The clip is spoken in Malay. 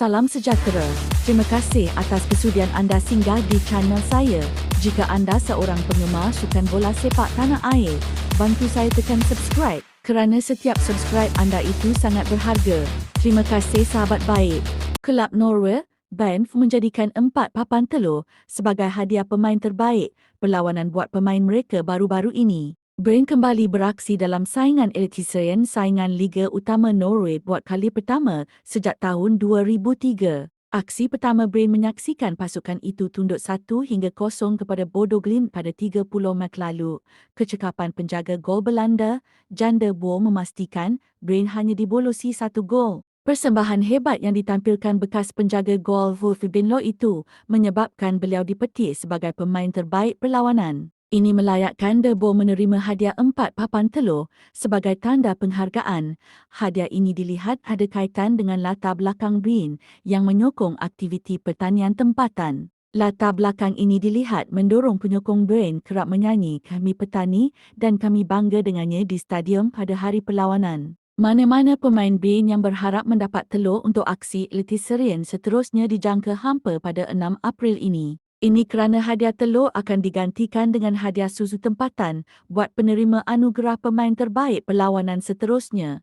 Salam sejahtera. Terima kasih atas kesudian anda singgah di channel saya. Jika anda seorang penggemar sukan bola sepak tanah air, bantu saya tekan subscribe kerana setiap subscribe anda itu sangat berharga. Terima kasih sahabat baik. Kelab Norway, Banff menjadikan empat papan telur sebagai hadiah pemain terbaik perlawanan buat pemain mereka baru-baru ini. Brain kembali beraksi dalam saingan Eliteserien saingan Liga Utama Norway buat kali pertama sejak tahun 2003. Aksi pertama Brain menyaksikan pasukan itu tunduk 1 hingga 0 kepada Bodo Glimt pada 30 Mac lalu. Kecekapan penjaga gol Belanda, Janda Bo memastikan Brain hanya dibolosi satu gol. Persembahan hebat yang ditampilkan bekas penjaga gol Wolf Binlo itu menyebabkan beliau dipetik sebagai pemain terbaik perlawanan. Ini melayakkan De Boer menerima hadiah empat papan telur sebagai tanda penghargaan. Hadiah ini dilihat ada kaitan dengan latar belakang Green yang menyokong aktiviti pertanian tempatan. Latar belakang ini dilihat mendorong penyokong Brain kerap menyanyi kami petani dan kami bangga dengannya di stadium pada hari perlawanan. Mana-mana pemain Brain yang berharap mendapat telur untuk aksi Eliteserien seterusnya dijangka hampa pada 6 April ini. Ini kerana hadiah telur akan digantikan dengan hadiah susu tempatan buat penerima anugerah pemain terbaik perlawanan seterusnya.